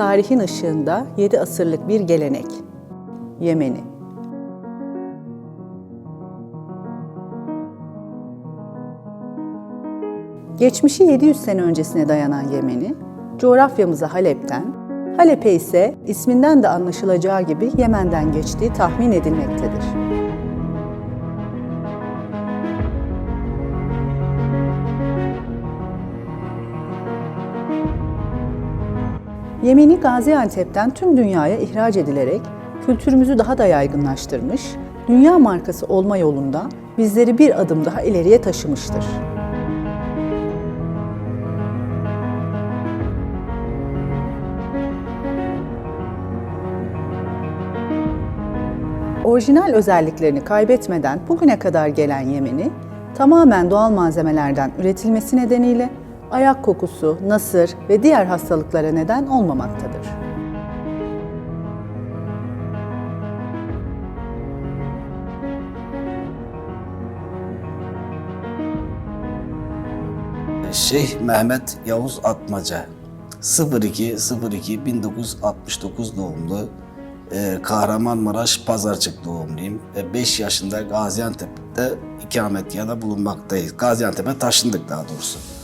tarihin ışığında 7 asırlık bir gelenek. Yemeni. Geçmişi 700 sene öncesine dayanan Yemeni, coğrafyamıza Halep'ten, Halep'e ise isminden de anlaşılacağı gibi Yemen'den geçtiği tahmin edilmektedir. Yemeni Gaziantep'ten tüm dünyaya ihraç edilerek kültürümüzü daha da yaygınlaştırmış, dünya markası olma yolunda bizleri bir adım daha ileriye taşımıştır. Orijinal özelliklerini kaybetmeden bugüne kadar gelen Yemeni, tamamen doğal malzemelerden üretilmesi nedeniyle ayak kokusu, nasır ve diğer hastalıklara neden olmamaktadır. Şeyh Mehmet Yavuz Atmaca 02 02 1969 doğumlu e, Kahramanmaraş Pazarcık doğumluyum. 5 yaşında Gaziantep'te ikametgahda bulunmaktayız. Gaziantep'e taşındık daha doğrusu.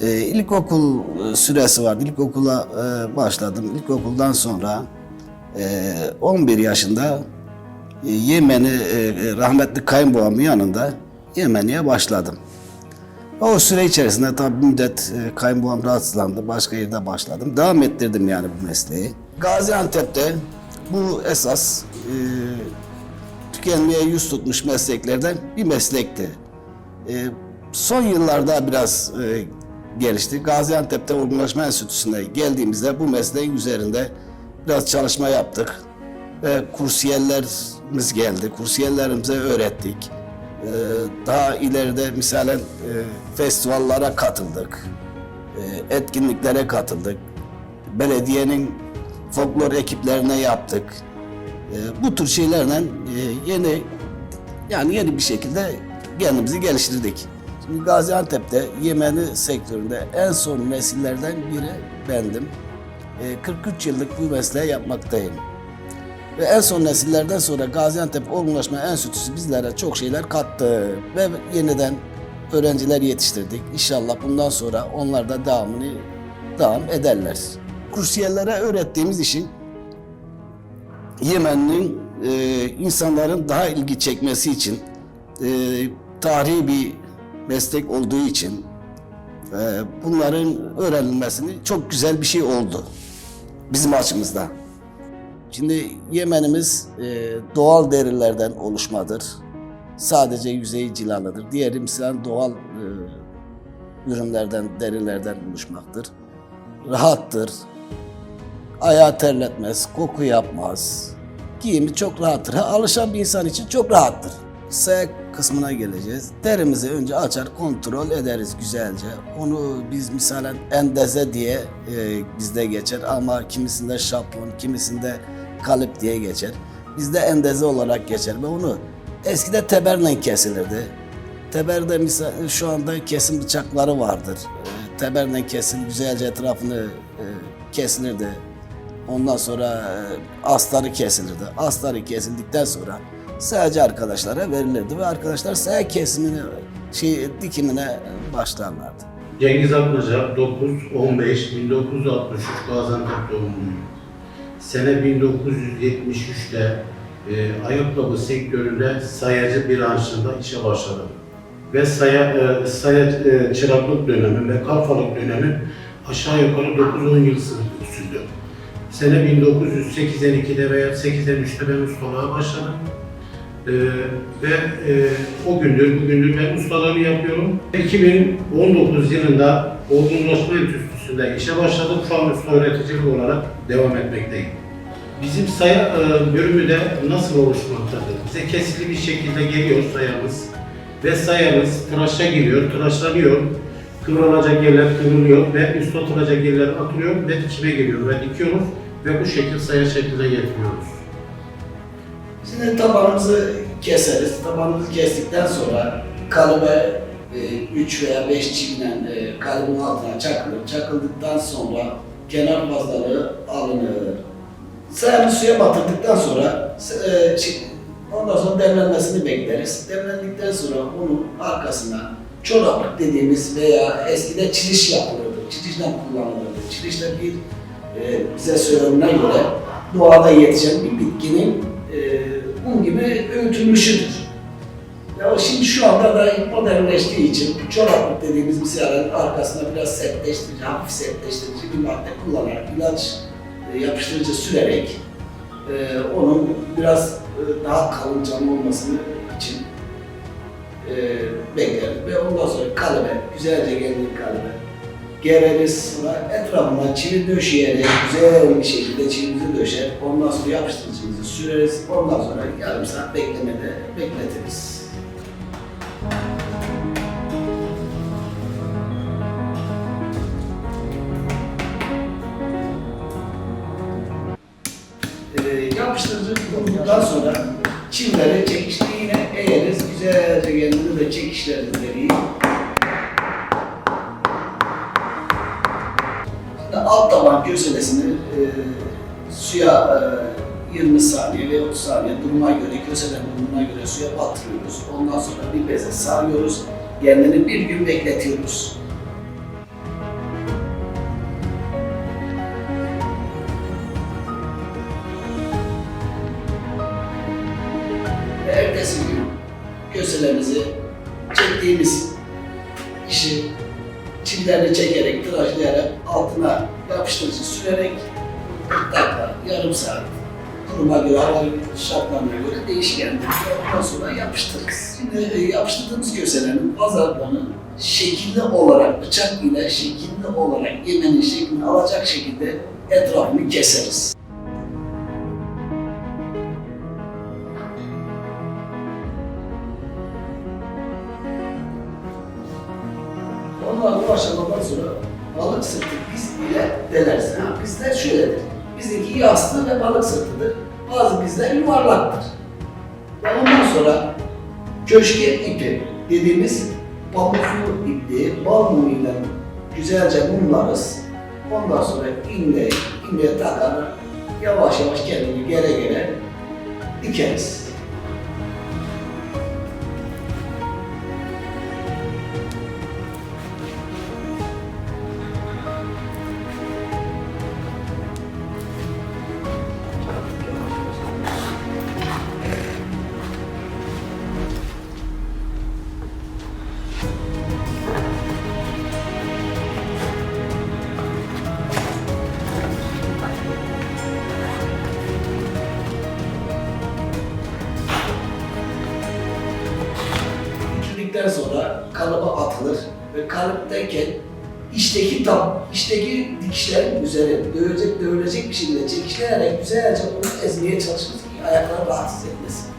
E, ilkokul e, süresi vardı. İlkokula e, başladım. İlkokuldan sonra e, 11 yaşında e, Yemen'i e, rahmetli kayınbabamın yanında Yemeni'ye başladım. O süre içerisinde tabii müddet e, kayınbabam rahatsızlandı. Başka yerde başladım. Devam ettirdim yani bu mesleği. Gaziantep'te bu esas e, tükenmeye yüz tutmuş mesleklerden bir meslekti. E, son yıllarda biraz e, gelişti. Gaziantep'te Olgunlaşma Enstitüsü'ne geldiğimizde bu mesleğin üzerinde biraz çalışma yaptık. Ve kursiyerlerimiz geldi. Kursiyerlerimize öğrettik. Ee, daha ileride misalen e, festivallere katıldık. E, etkinliklere katıldık. Belediyenin folklor ekiplerine yaptık. E, bu tür şeylerle e, yeni yani yeni bir şekilde kendimizi geliştirdik. Gaziantep'te Yemeni sektöründe en son nesillerden biri bendim. E, 43 yıllık bu mesleği yapmaktayım. Ve en son nesillerden sonra Gaziantep Olgunlaşma Enstitüsü bizlere çok şeyler kattı ve yeniden öğrenciler yetiştirdik. İnşallah bundan sonra onlar da devamını devam ederler. Kursiyerlere öğrettiğimiz işin Yemen'in e, insanların daha ilgi çekmesi için e, tarihi bir meslek olduğu için e, bunların öğrenilmesini çok güzel bir şey oldu bizim açımızda. Şimdi Yemenimiz e, doğal derilerden oluşmadır. Sadece yüzeyi cilalıdır. Diğeri mesela doğal e, ürünlerden, derilerden oluşmaktır. Rahattır. Ayağı terletmez, koku yapmaz. Giyimi çok rahattır. Ha, alışan bir insan için çok rahattır. S kısmına geleceğiz. Derimizi önce açar, kontrol ederiz güzelce. Onu biz misalen endeze diye e, bizde geçer ama kimisinde şapon, kimisinde kalip diye geçer. Bizde endeze olarak geçer ve onu eskide teberle kesilirdi. Teberde misal şu anda kesim bıçakları vardır. E, teberle kesil güzelce etrafını e, kesilirdi. Ondan sonra e, astarı kesilirdi. Astarı kesildikten sonra sadece arkadaşlara verilirdi ve arkadaşlar sağa kesimine, şey, dikimine başlarlardı. Cengiz Atmaca 9 15 1963 Gaziantep doğumluyum. Sene 1973'te e, ayakkabı sektöründe sayacı branşında işe başladım. Ve saya, e, saya e, çıraklık dönemi ve kalfalık dönemi aşağı yukarı 9-10 yıl sürdü. Sene 1982'de veya 83'te ben ustalığa başladım. Ee, ve e, o gündür, bugündür ben ustalığını yapıyorum. 2019 yılında Olgunlaşma Enstitüsü'nde işe başladım. Şu an usta öğreticilik olarak devam etmekteyim. Bizim saya e, bölümü de nasıl oluşmaktadır? Bize kesili bir şekilde geliyor sayamız ve sayamız tıraşa giriyor, tıraşlanıyor. Kıvrılacak yerler kıvrılıyor ve üst atılacak yerler atılıyor ve dikime geliyor ve dikiyoruz ve bu şekil saya şekline getiriyoruz. Şimdi tabanımızı keseriz. Tabanımızı kestikten sonra kalıbe 3 veya 5 çiviyle e, kalıbın altına çakılır. Çakıldıktan sonra kenar bazları alınır. Sayanı suya batırdıktan sonra e, ondan sonra demlenmesini bekleriz. Demlendikten sonra onun arkasına çoraplık dediğimiz veya eskide çiliş yapılırdı. Çilişten kullanılırdı. Çiliş de bir e, bize söylenene göre doğada yetişen bir bitkinin e, un gibi öğütülmüşüdür. Ya şimdi şu anda da modernleştiği için çoraplık dediğimiz bilgisayarın arkasına biraz sertleştirici, hafif sertleştirici bir madde kullanarak, ilaç e, yapıştırıcı sürerek e, onun biraz e, daha kalın canlı olmasını için e, bekleriz. Ve ondan sonra kaleme, güzelce geldiği kaleme gereriz. Sonra etrafına çivi döşeyerek güzel bir şekilde çivimizi döşer. Ondan sonra yapıştırıcımızı süreriz. Ondan sonra yarım saat beklemede bekletiriz. Ee, yapıştırıcı kurduktan sonra çimleri çekişliğine eğeriz. Güzelce kendini de çekişleriz deriyi. Alt taban köselesini e, suya e, 20 saniye ve 30 saniye duruma göre, köselenin durumuna göre suya batırıyoruz. Ondan sonra bir beze sarıyoruz. Kendini bir gün bekletiyoruz. Ve ertesi gün köselerimizi çektiğimiz işi çimlerini çekerek, tıraşlayarak altına yapıştırıcı sürerek 40 dakika, yarım saat duruma göre, hava şartlarına göre değişkendir. Ondan sonra yapıştırırız. Şimdi e, yapıştırdığımız köselerin bazarlarını şekilli olarak, bıçak ile şekilli olarak yemenin şeklini alacak şekilde etrafını keseriz. Onlar bu aşamadan sonra balık sırtı biz ile delersin. Ha, bizler şöyledir. Bizdeki yaslı ve balık sırtıdır. Bazı bizler yuvarlaktır. Ondan sonra köşke ipi dediğimiz pamuklu ipliği bal güzelce mumlarız. Ondan sonra iğne, iğneye takar, yavaş yavaş kendini gere gere dikeriz. Bitirdikten sonra kalıba atılır ve kalıptayken içteki tam, içteki dikişlerin üzeri dövecek, dövülecek bir şekilde çekişleyerek güzelce onu ezmeye çalışırız ki ayaklar rahatsız etmesin.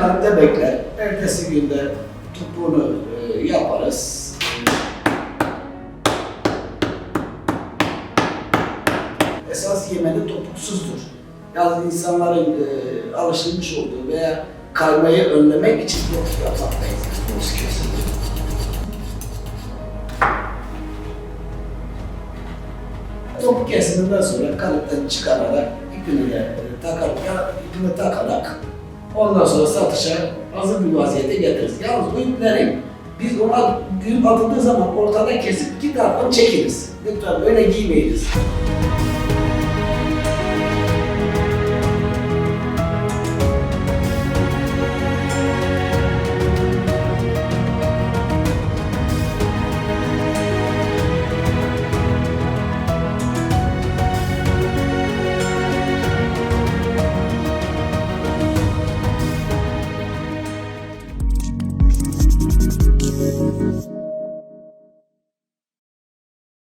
Kalıpta bekler, ertesi günde topuğunu e, yaparız. Esas yemeni topuksuzdur. Yalnız insanların e, alışılmış olduğu veya kaymayı önlemek için topuk yapmaktayız. Topuk köseli. Topuk kesiminden sonra kalıptan çıkararak ipini de takarak, ipini takarak ondan sonra satışa hazır bir vaziyete getiririz. Yalnız bu ipleri biz ona düğüm atıldığı zaman ortada kesip iki taraftan çekeriz. Lütfen öyle giymeyiz.